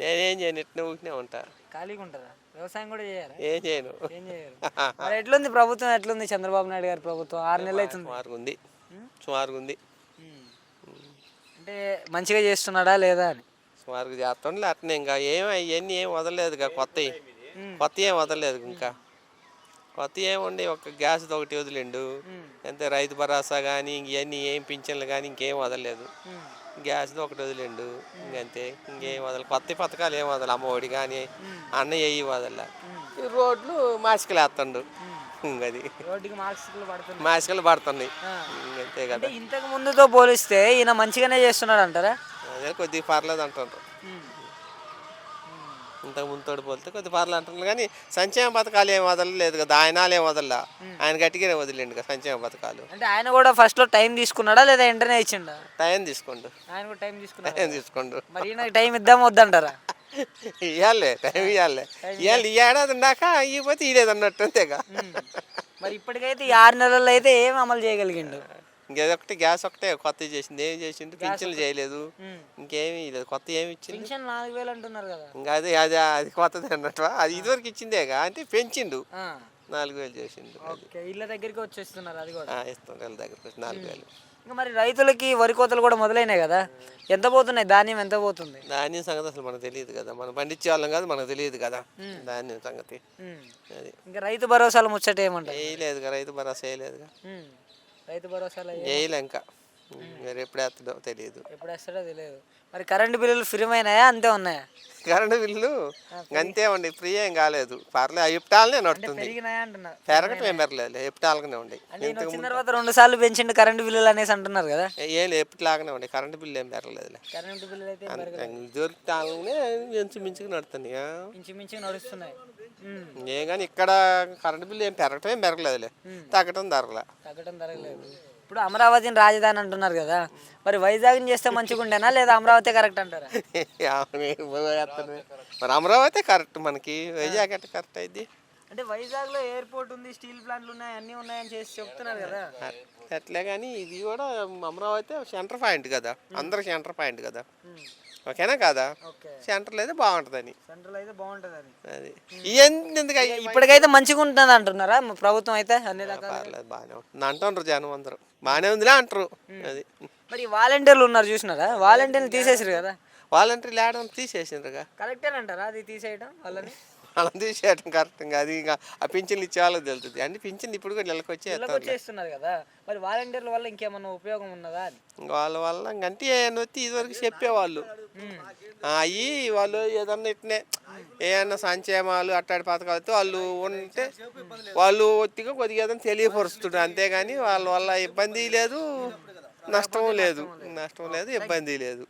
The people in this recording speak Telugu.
నేనేం చేయను ఇట్నే ఊరికనే ఉంటా. ఖాళీగా ఉంటారా? వ్యవసాయం కూడా చేయరా? ఏం చేయను. ఏం చేయరు. మరి ఎట్లుంది ప్రభుత్వం? ఎట్లుంది చంద్రబాబు నాయుడు గారి ప్రభుత్వం? ఆరు నెలలు అవుతుంది సుమారుగా ఉంది సుమారుగా ఉంది అంటే మంచిగా చేస్తున్నాడా లేదా అని? సుమారుగా చేస్తుండే అట్నే ఇంకా ఏం అవన్నీ ఏం వదలలేదుగా కొత్తవి కొత్త ఏం వదలలేదు ఇంకా. కొత్త ఏముండి ఒక గ్యాస్ ఒకటి వదిలిండు. అంతే రైతు భరోసా కానీ ఇవన్నీ ఏం పింఛన్లు కానీ ఇంకేం వదలలేదు. గ్యాస్ది ఒకటి వదిలిండు. ఇంకంతే. ఇంకేం వదల కొత్త పథకాలు ఏం వదల అమ్మఒడి కానీ అన్నయ్య అయ్యి వదల. రోడ్లు మాసికలు వేస్తుండు ఇంకది రోడ్డుకి మార్క్స్లు పడుతున్నాయి. మాసికలు పడుతున్నాయి. ఇంకంతే కదా. ఇంతకు ముందుతో పోలిస్తే ఈయన మంచిగానే చేస్తున్నాడు అంటారా అదే కొద్దిగా పర్లేదు అంటుండ్రు ఇంతకు ముందుతోడు పోలితే కొద్దిగా పర్లేదు అంటున్నారు. కానీ సంక్షేమ పథకాలు ఏం వదలలేదు కదా ఆయనాలు ఏం వదలలా? ఆయన గట్టిగానే వదిలేండు కదా సంక్షేమ పథకాలు. అంటే ఆయన కూడా ఫస్ట్లో టైం తీసుకున్నాడా లేదా వెంటనే ఇచ్చిండా టైం తీసుకోండు. ఆయన కూడా టైం తీసుకున్నాడు? టైం తీసుకోండు. మరి ఈయనకి టైం ఇద్దాం వద్దంటారా? ఇవ్వాలే టైం ఇవ్వాలి ఇవ్వాలి ఈ ఏడాది ఉన్నాక ఇవ్వకపోతే ఇదేది అన్నట్టు అంతేగా మరి ఇప్పటికైతే ఈ ఆరు నెలల్లో అయితే ఏం అమలు చేయగలిగిండు? ఇంకేదొకటి గ్యాస్ ఒకటే కొత్త చేసింది. ఏం చేసిండు? పింఛన్లు చేయలేదు. ఇంకేమీ లేదు. కొత్త ఏమి ఇచ్చింది పెన్షన్ నాలుగు వేలు అంటున్నారు కదా. ఇంకా అది అది అది కొత్తది అన్నట్టు. అది ఇదివరకు ఇచ్చిందేగా అంటే పెంచిండు. ఆ, నాలుగు వేలు చేసిండు అది. ఓకే ఇళ్ళ దగ్గరికి వచ్చేస్తున్నారు అది కూడా. ఆ, ఇస్తాం. వీళ్ళ దగ్గరకు వచ్చి నాలుగు వేలు. ఇంకా మరి రైతులకి వరి కోతలు కూడా మొదలైనాయి కదా? ఎంత పోతున్నాయి? ధాన్యం ఎంత పోతుంది? ధాన్యం సంగతి అసలు మనకు తెలియదు కదా. మనం పండించే వాళ్ళం కాదు మనకు తెలియదు కదా. ధాన్యం సంగతి. ఉమ్. అది. ఇంకా రైతు భరోసాలు ముచ్చట ఏమంటారు వేయలేదుగా రైతు భరోసా వేయలేదుగా ఉమ్. రైతు భరోసాలు అయ్యాయి. వేయలే ఇంకా మరి ఎప్పుడు వేస్తుందో తెలియదు. ఎప్పుడు వేస్తాడో తెలియదు. మరి కరెంటు బిల్లులు ఫ్రీ అయినాయా అంతే ఉన్నాయా? కరెంటు బిల్లు అంతే ఉండి ఫ్రీ ఏం కాలేదు. పర్లేదు ఎప్టాలనే నడుతుంది. పెరిగినాయా అంటున్నా పెరగటం ఏం పెరగలేదు ఎప్టాలనే ఉండి. అంటే ఈయన వచ్చిన తర్వాత రెండు సార్లు పెంచిండు కరెంటు బిల్లులు అనేసి అంటున్నారు కదా? ఏం ఎప్పటిలాగానే ఉండి. కరెంటు బిల్లు ఏం పెరగలేదులే. కరెంటు బిల్లులు అయితే ఏం పెరగలేదు. దొరికితే ఎంచు మించుకు నడుతుంది ఆ. ఇంచుమించు నడుస్తున్నాయి. ఏం కానీ ఇక్కడ కరెంటు బిల్లు ఏం పెరగటం ఏం పెరగలేదులే. తగ్గటం ధరలే తగ్గడం జరగలేదు. ఇప్పుడు అమరావతిని రాజధాని అంటున్నారు కదా మరి వైజాగ్ని చేస్తే మంచిగా ఉండేనా లేదా అమరావతి కరెక్ట్ అంటారా? మరి అమరావతి కరెక్ట్ మనకి వైజాగ్ అంటే కరెక్ట్ అయింది అంటే వైజాగ్లో ఎయిర్పోర్ట్ ఉంది స్టీల్ ప్లాంట్లు ఉన్నాయి అన్నీ ఉన్నాయని చేసి చెప్తున్నారు కదా. అట్లే కానీ ఇది కూడా అమరావతి సెంటర్ పాయింట్ కదా. అందరు సెంటర్ పాయింట్ కదా. ఓకేనా కదా? ఓకే. సెంటర్లో అయితే బాగుంటుందని. సెంట్రల్ అయితే బాగుంటుంది అని అది ఎందుకు ఇప్పటికైతే మంచిగా ఉంటుంది అంటున్నారా? ప్రభుత్వం అయితే అన్ని రకాల పర్లేదు బాగానే ఉంటుంది అంటుండ్రు జనం అందరూ. బాగానే ఉందిలే అంటారు. అది. మరి వాలంటీర్లు ఉన్నారు చూసినారా? వాలంటీర్లు తీసేసారు కదా. వాలంటీర్లు ఆడడం తీసేసిండ్రుగా కరెక్టేనంటారా అంటారా అది తీసేయడం వాళ్ళని? వాళ్ళని తీసేయడం కరెక్ట్ ఇంకా అది ఇంకా ఆ పింఛన్లు ఇచ్చే వాళ్ళకి తెలుస్తుంది. అన్ని పింఛన్లు ఇప్పుడు కూడా నెలకు వచ్చి వచ్చేస్తున్నారు కదా. మరి వాలంటీర్ల వల్ల ఇంకేమన్నా ఉపయోగం ఉన్నదా వాళ్ళ వల్ల ఏమన్నా వచ్చి ఇదివరకు చెప్పేవాళ్ళు అయ్యి వాళ్ళు ఏదన్నా ఇట్నే ఏమన్నా సంక్షేమాలు అట్టాడి పథకాలు వస్తే వాళ్ళు ఉంటే వాళ్ళు ఒత్తిగా కొద్దిగా ఏదైనా తెలియపరుస్తుంటారు అంతేగాని వాళ్ళ వల్ల ఇబ్బంది లేదు నష్టం లేదు. నష్టం లేదు ఇబ్బంది లేదు.